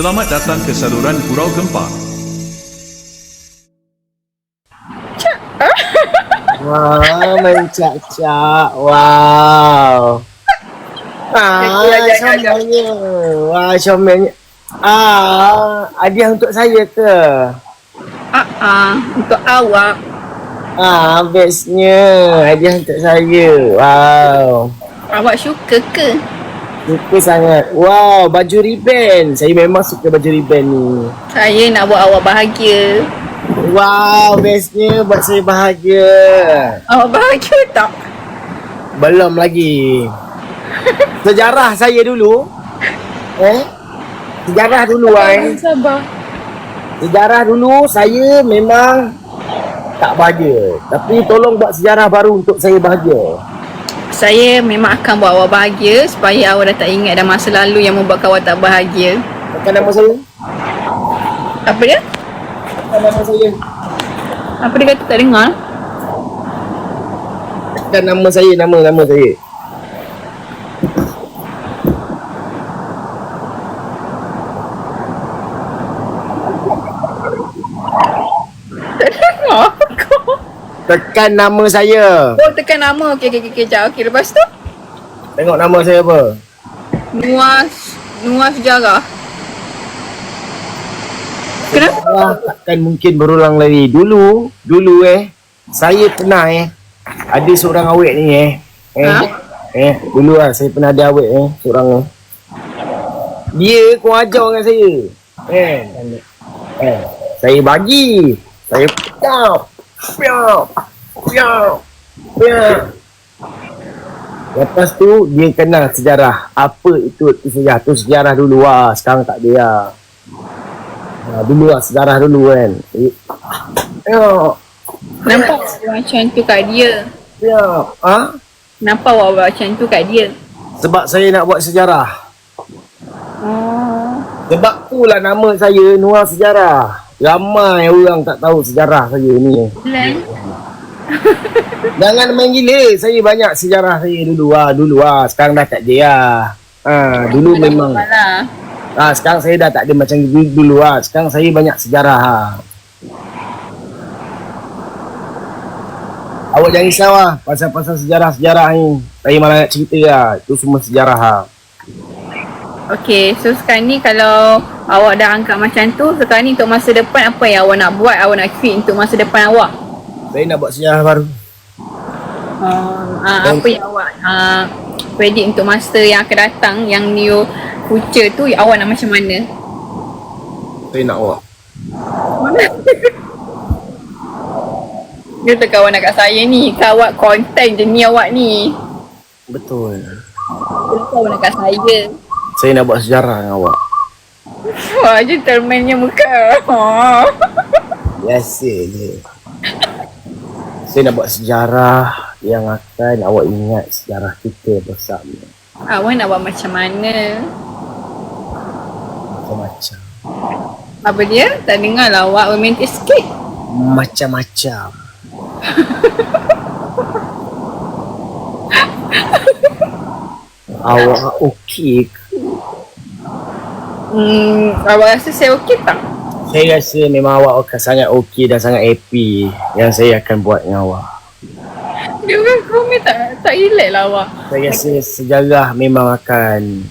Selamat datang ke saluran Gurau Gempa. Wah, mencak-cak. Wow. Ah, comelnya. Wah, comelnya. Ah, hadiah untuk saya ke? Ah, ah, untuk awak. Ah, bestnya. Hadiah untuk saya. Wow. Awak suka ke? Suka sangat. Wow, baju ribbon. Saya memang suka baju ribbon ni. Saya nak buat awak bahagia. Wow, bestnya buat saya bahagia. Awak bahagia tak? Belum lagi. Sejarah saya dulu. Eh? Sejarah dulu kan. Sabar. Sejarah dulu saya memang tak bahagia. Tapi tolong buat sejarah baru untuk saya bahagia. Saya memang akan buat awak bahagia supaya awak dah tak ingat dah masa lalu yang membuatkan awak tak bahagia. Tekan nama saya. Apa dia? Tekan nama saya. Apa dia kata tak dengar? Tekan nama saya, nama-nama saya. Dengar kau. Tekan nama saya. Oh tekan nama. Okey okey okey kejap. Okey lepas tu Tengok nama saya apa. nuas nuas sejarah. Kenapa? Allah takkan mungkin berulang lagi. Dulu, dulu eh, saya pernah eh, ada seorang awet ni eh. Eh, Ha? eh dulu lah saya pernah ada awet eh, seorang eh. Dia kurang ajar dengan saya. Eh, eh, saya bagi. Saya piau, piau, piau, piau. Lepas tu dia kenal sejarah. Apa itu itu sejarah? Tu sejarah dulu lah. Sekarang tak ada lah. Ha, dulu lah sejarah dulu kan. Eh, Ya, Nampak awak macam tu kat dia. ya. Ha? Nampak awak buat macam tu kat dia. Sebab saya nak buat sejarah. Oh. Sebab tu lah nama saya Nuar Sejarah. Ramai orang tak tahu sejarah saya ni. Jangan main gila. Saya banyak sejarah saya dulu lah. Dulu lah. Sekarang dah tak lah. Ha, dulu memang. Lah. Ha, sekarang saya dah tak ada macam dulu, dulu lah. Sekarang saya banyak sejarah ha. Awak jangan risau lah. Pasal-pasal sejarah-sejarah ni. Saya malah nak cerita lah. Itu semua sejarah ha. Okay, so sekarang ni kalau awak dah angkat macam tu, sekarang ni untuk masa depan apa yang awak nak buat, awak nak create untuk masa depan awak? Saya nak buat sejarah baru. Uh, uh, apa yang awak uh, predict untuk masa yang akan datang, yang new future tu, awak nak macam mana? Saya nak awak. Mana? Dia tu kawan saya ni, kawat konten je ni awak ni. Betul. Dia kawan nak kat saya. Saya nak buat sejarah dengan awak. Wah, gentlemannya muka. Oh. Biasa je. Saya nak buat sejarah yang akan awak ingat sejarah kita bersama. Awak nak buat macam mana? Macam-macam. Apa dia? Tak dengar lah awak romantis sikit. Macam-macam. awak okey ke? Hmm, awak rasa saya okey tak? Saya rasa memang awak akan sangat okey dan sangat happy yang saya akan buat dengan awak. Dia kan komen tak, tak relax lah awak. Saya rasa sejarah memang akan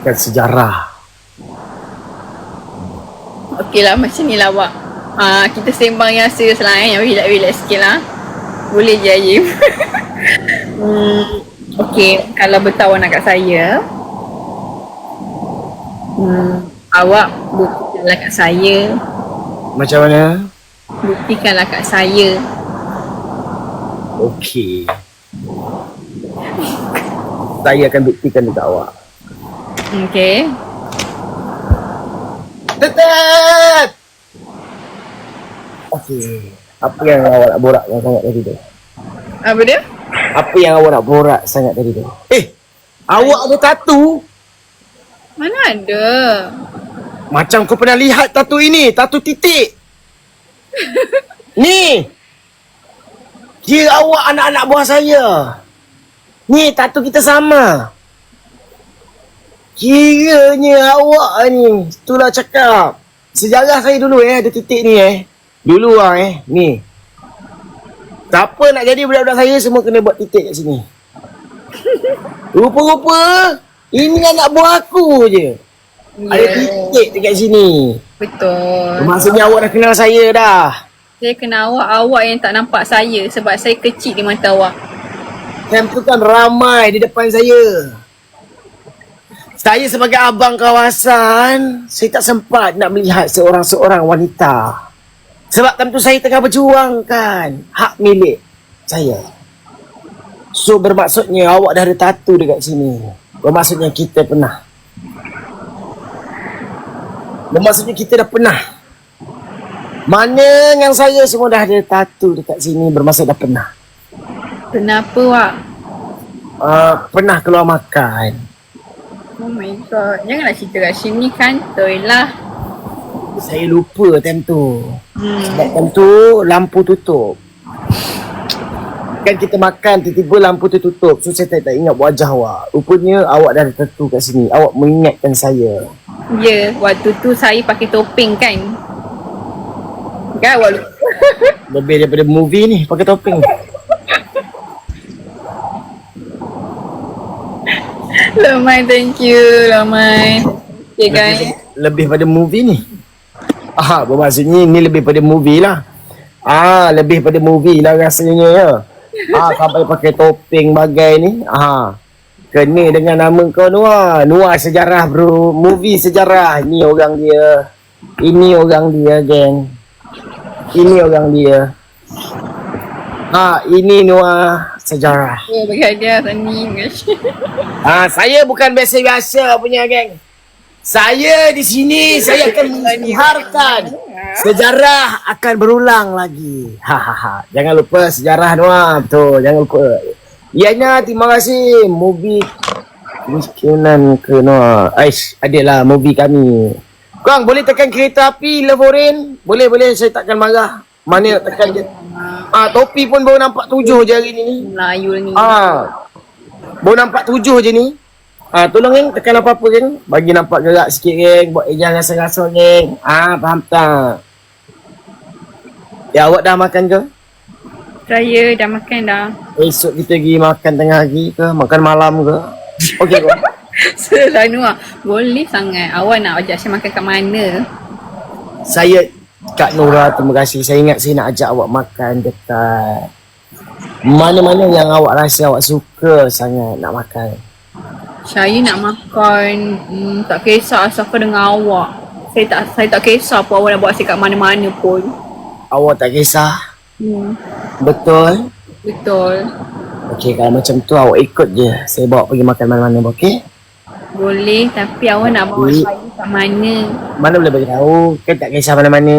akan sejarah. Okey lah macam ni lah awak. Ah, kita sembang yang serius lah eh, yang relax-relax sikit lah. Boleh je Ayim. hmm, Okey, kalau nak kat saya. Hmm, awak buktikanlah kat saya. Macam mana? Buktikanlah kat saya. Okey. Saya akan buktikan dekat awak. Okey. Tetap! Okey. Apa yang awak nak borak yang sangat tadi tu? Apa dia? Apa yang awak nak borak sangat tadi tu? Eh! Awak ada tatu? Mana ada? Macam kau pernah lihat tatu ini. Tatu titik. ni! Dia awak anak-anak buah saya. Ni tatu kita sama. Kiranya awak ni, itulah cakap. Sejarah saya dulu eh, ada titik ni eh. Dulu lah eh, ni. Siapa nak jadi budak-budak saya, semua kena buat titik kat sini. Rupa-rupa, ini anak buah aku je. Ada Ya, titik dekat sini. betul. Maksudnya awak dah kenal saya dah. Saya kenal awak, awak yang tak nampak saya sebab saya kecil di mata awak. Time tu kan ramai di depan saya. Saya sebagai abang kawasan, saya tak sempat nak melihat seorang-seorang wanita. Sebab time tu saya tengah berjuangkan hak milik saya. So bermaksudnya awak dah ada tattoo dekat sini. Bermaksudnya kita pernah. Bermaksudnya kita dah pernah. Mana yang saya semua dah ada tattoo dekat sini bermaksud dah pernah. Kenapa Wak? Uh, pernah keluar makan. Oh my god. Janganlah cerita kat sini kantoi lah. Saya lupa time tu. Hmm. Sebab time tu lampu tutup. Kan kita makan tiba-tiba lampu tu tutup. So saya tak, tak ingat wajah awak. Rupanya awak dah tattoo kat sini. Awak mengingatkan saya. Ya, waktu tu saya pakai topeng kan. Kan awak lupa. Lebih daripada movie ni pakai topeng. Lemai, thank you. Lemai. Okay guys. Lebih, lebih pada movie ni. Ah, bermaksudnya ni lebih pada movie lah. Ah, lebih pada movie lah rasanya ya. Ah, sampai pakai topeng bagai ni. Ah. Kena dengan nama kau Noah. Noah sejarah bro. Movie sejarah. Ni orang dia. Ini orang dia geng. Ini orang dia. Ah, ini Noah sejarah. Oh, bagi hadiah Sani. guys. Ah, saya bukan biasa-biasa punya geng. Saya di sini saya akan mengharkan sejarah akan berulang lagi. Ha ha ha. Jangan lupa sejarah Noah. Betul, jangan lupa. Ianya terima kasih movie Miskinan ke Noah. Aish, adalah movie kami. Kang boleh tekan kereta api Levorin? Boleh boleh saya takkan marah. Mana nak tekan je. Ah, topi pun baru nampak tujuh je hari ni. Melayu ni. Ah. Baru nampak tujuh je ni. Ah, tolong geng tekan apa-apa geng. Bagi nampak gerak sikit geng. Buat ejang rasa-rasa geng. Ah, faham tak? Ya, awak dah makan ke? Saya dah makan dah. Esok kita pergi makan tengah hari ke? Makan malam ke? Okey ke? Selalu ah. Boleh sangat. Awak nak ajak saya makan kat mana? saya Kak Nora terima kasih. Saya ingat saya nak ajak awak makan dekat mana-mana yang awak rasa awak suka sangat nak makan. Saya nak makan hmm, tak kisah asalkan dengan awak. Saya tak saya tak kisah pun awak nak bawa saya kat mana-mana pun. Awak tak kisah? Hmm, Betul? betul. Okey, kalau macam tu awak ikut je. Saya bawa pergi makan mana-mana, okey? Boleh tapi awak nak bawa Boleh. saya kat mana? Mana boleh bagi tahu? Kan tak kisah mana-mana.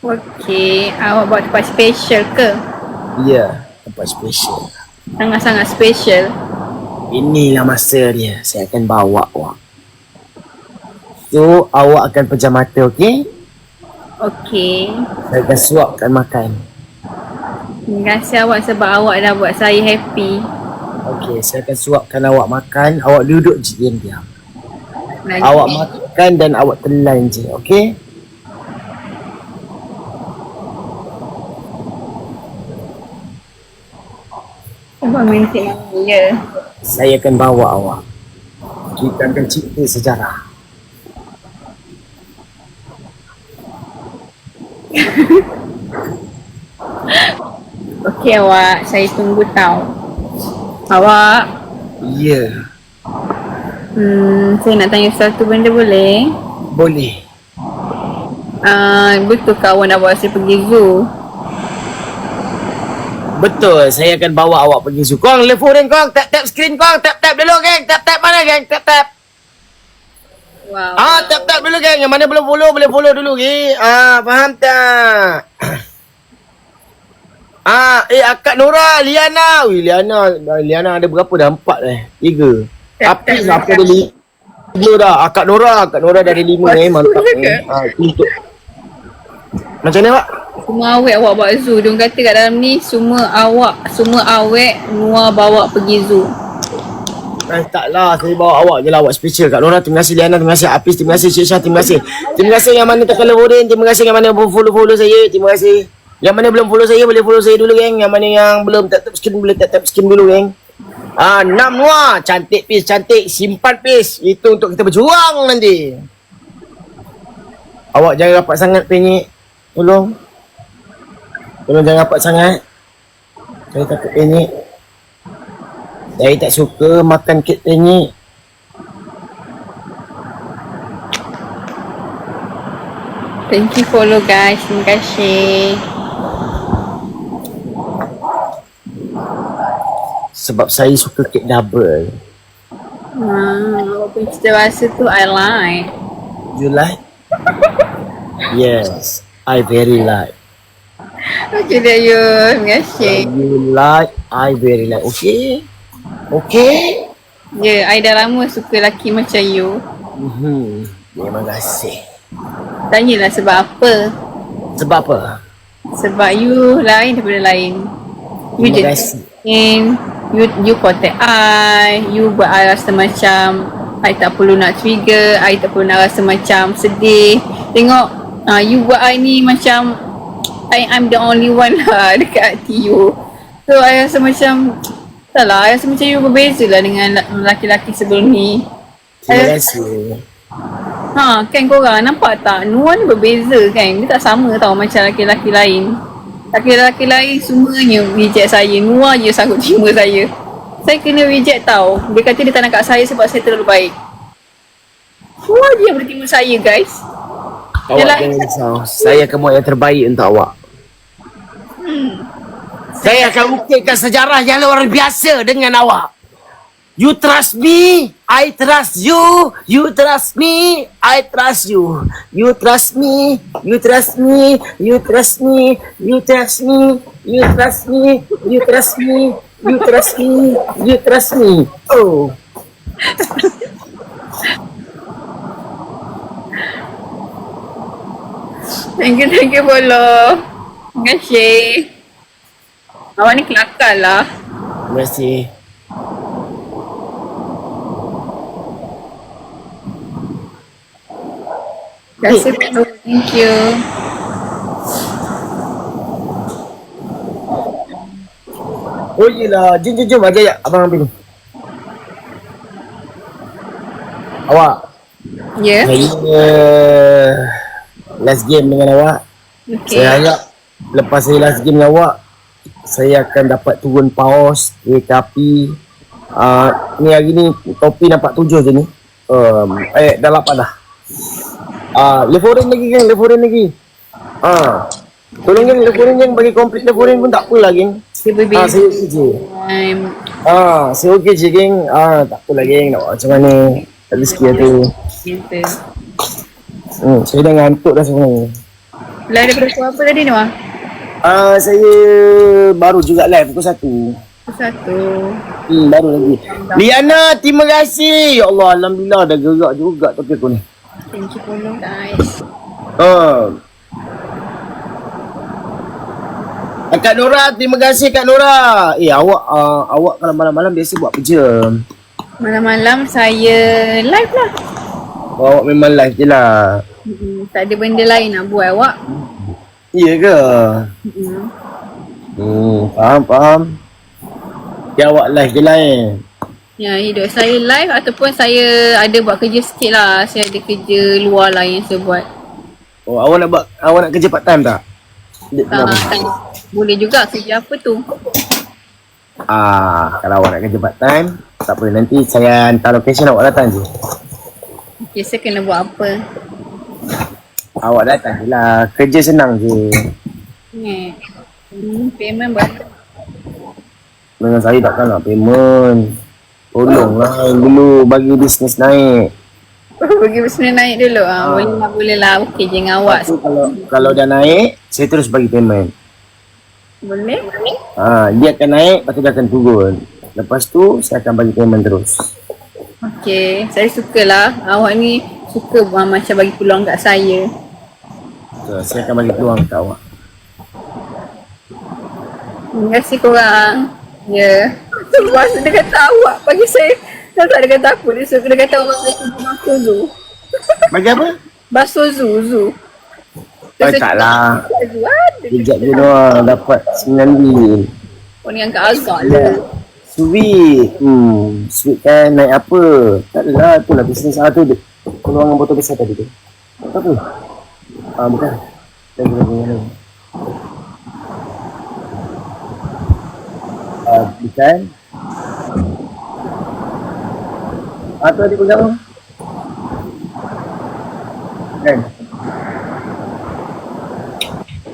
Okey, awak bawa tempat special ke? Ya, tempat special. Sangat-sangat special. Inilah masa dia. Saya akan bawa awak. So, awak akan pejam mata, okey? Okey. Saya akan suapkan makan. Terima kasih awak sebab awak dah buat saya happy. Okey, saya akan suapkan awak makan. Awak duduk je diam-diam. Lagi Awak makan dan awak telan je, okey? Abang minta ya. Saya akan bawa awak. Kita akan cerita sejarah. Okey awak, saya tunggu tau. Awak, Ya, hmm, saya nak tanya satu benda boleh? boleh. Uh, betul ke awak saya pergi zoo? Betul, saya akan bawa awak pergi zoo. Kong, level kong. Tap tap screen kong. Tap tap dulu geng. Tap tap mana geng? Tap tap. Wow. Ah, tap tap dulu geng. Yang mana belum follow, boleh follow dulu geng. Ah, faham tak? Ah, eh Akak Nora, Liana. Wih, Liana. Liana ada berapa dah? Empat eh? Tiga. Tap, Tapi siapa tap. ada lima dah? Akak Nora. Akak Nora dah ada lima eh. Mantap eh. Ah, untuk. Macam mana pak? Semua awet awak bawa zoo. Dia kata kat dalam ni semua awak, semua awet Nuah bawa pergi zoo. Eh taklah Saya bawa awak je lah. Awak special Kak Nora Terima kasih Liana. Terima kasih Apis Terima kasih Cik Syah. Terima kasih. Terima kasih yang mana tekan levorin Terima kasih yang mana follow-follow saya. Terima kasih. Yang mana belum follow saya Boleh follow saya dulu geng. Yang mana yang belum tap tap skin Boleh tap tap skin dulu geng. Ah, enam Noah Cantik pis Cantik. Simpan pis Itu untuk kita berjuang nanti. Awak jangan rapat sangat penyek Tolong Tolong jangan rapat sangat Saya takut penyek Saya tak suka makan kek penyek Thank you follow guys. Terima kasih. Sebab saya suka kek double Hmm, awak punya cita rasa tu I like. You like? yes I very like Okay dah you. Terima kasih. You like I very like Okay Okay Ya, yeah, I dah lama suka lelaki macam you. Hmm, terima kasih. Tanyalah sebab apa. Sebab apa? Sebab you lain daripada lain. You Terima kasih. in, you you contact I, you buat I rasa macam I tak perlu nak trigger, I tak perlu nak rasa macam sedih. Tengok uh, you buat I ni macam I I'm the only one lah dekat you. So I rasa macam tak lah, I rasa macam you berbeza lah dengan la- lelaki-lelaki sebelum ni. Terima kasih. Ha, kan korang nampak tak? Nuan ni berbeza kan? Dia tak sama tau macam lelaki-lelaki lain. Lelaki-lelaki lain semuanya reject saya. Nuan je sanggup terima saya. Saya kena reject tau. Dia kata dia tak nak kat saya sebab saya terlalu baik. Nuan je yang boleh terima saya guys. Awak Yelah. jangan risau. Saya akan buat yang terbaik untuk awak. Saya akan ukirkan sejarah yang luar biasa dengan awak. You trust me, I trust you. You trust me, I trust you. You trust me, you trust me, you trust me, you trust me, you trust me, you trust me, you trust me, you trust me. Oh. Thank you, thank you follow. Terima kasih. Awak ni kelakar lah. Terima kasih. Terima kasih. Thank you. Oh yelah, jom jom jom aja ya abang ambil. Awak, Ya. Yeah. saya last game dengan awak. Okay. Saya harap lepas saya last game dengan awak, saya akan dapat turun paus, kereta api. Uh, ni hari ni topi nampak tujuh je ni. Um, eh dah lapan dah. Ah, uh, leforen lagi geng, leforen lagi. Ah. Uh, tolong geng, leforen geng bagi komplit leforen pun tak apalah geng. Ah, saya okey je. Ah, saya okey je geng. Ah, tak apalah geng, nak buat macam mana. Rezeki tu. Gitu. Hmm, saya dah ngantuk dah sebenarnya. Lah daripada apa tadi Noah? Ah, saya baru juga live pukul 1. Pukul satu. Hmm, baru lagi. Liana, terima kasih. Ya Allah, Alhamdulillah dah gerak juga tapi aku ni. Thank you follow guys. Ah, Kak Nora, terima kasih Kak Nora. Eh, awak uh, awak kalau malam-malam biasa buat kerja. Malam-malam saya live lah. Oh, awak memang live je lah. Mm-mm, tak ada benda lain nak buat awak. Iya ke? Mm-mm. Hmm, faham, faham. Ya, awak live je lah eh. Ya hidup saya live ataupun saya ada buat kerja sikit lah. Saya ada kerja luar lah yang saya buat. Oh, awak nak buat, awak nak kerja part time tak? Dia Ah, kenapa? kan. Boleh juga kerja apa tu? Ah, kalau awak nak kerja part time, tak apa nanti saya hantar location awak datang je. Okay, saya kena buat apa? Awak datang je lah. Kerja senang je. Ni. Hmm, payment berapa? Dengan saya takkan nak payment. Tolonglah dulu bagi bisnes naik. Pergi bisnes naik dulu ah. Boleh lah, boleh lah. Okey je dengan awak. Kalau kalau dah naik, saya terus bagi payment. Boleh? Ha, dia akan naik, lepas tu dia akan turun. Lepas tu saya akan bagi payment terus. Okey, saya sukalah. Awak ni suka buat macam bagi peluang kat saya. So, saya akan bagi peluang kat awak. Terima kasih korang. Ya. Yeah. Sebab dia kata awak bagi saya Tak tak dia kata apa dia suka dia kata orang saya basuh zu. Bagi apa? Basuh zu zu. Oh, taklah. Ada. Kejap je doang dapat 9 bil. Oh ni angkat agak lah. Sweet. Hmm, sweet kan naik apa? Tak adalah, tu lah bisnes salah tu. Keluangan botol besar tadi tu. Tak apa. Ah, bukan. Lagi, lagi, lagi. Ah, bukan. Ah, tu adik pegang apa? Kan?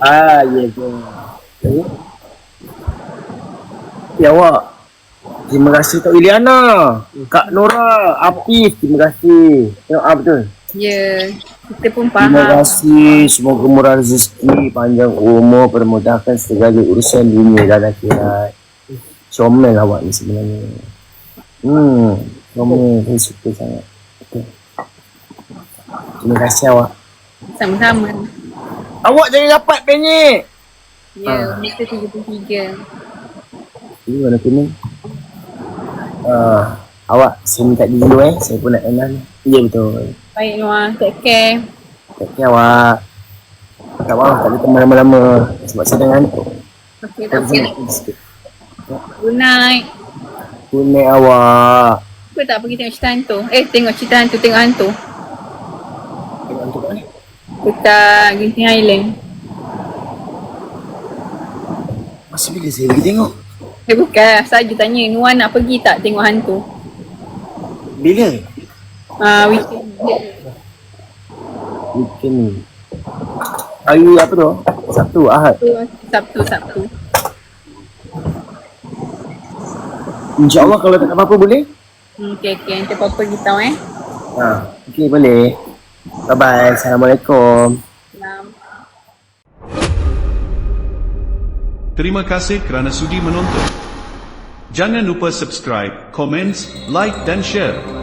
Ah, ya ke. Okay. Ya awak. Terima kasih Tok Iliana. Kak Nora, Apif, terima kasih. Tengok ah betul. Ya. Kita pun Terima faham. kasih. Semoga murah rezeki, panjang umur, permudahkan segala urusan dunia dan akhirat. Comel awak ni sebenarnya. Hmm, comel. Saya suka sangat. Okay. Terima kasih awak. Sama-sama. Awak jangan dapat penyek. Ya, meter 33. Ini warna kuning. Ah, awak saya minta diri dulu eh. Saya pun nak kenal. Ya betul. Baik Noah, take care. Take care awak. Tak apa, tak boleh teman lama-lama. Sebab saya dah ngantuk. Okay, tak apa. Sikit. Good night. Kunik awak. Apa tak pergi tengok cerita hantu? Eh, tengok cerita hantu, tengok hantu. Tengok ngantuk kat mana? Dekat Genting Island. Masa bila saya pergi tengok? Eh bukan, saja tanya Nuan nak pergi tak tengok hantu? Bila? Ah, uh, weekend. Weekend ni. Hari apa tu? Sabtu, Ahad. Sabtu, Sabtu. InsyaAllah kalau tak ada apa-apa boleh? Hmm, okay, okay. Nanti apa-apa kita tahu eh. Ha, okay boleh. Bye-bye. Assalamualaikum. Salam. Terima kasih kerana sudi menonton. Jangan lupa subscribe, komen, like dan share.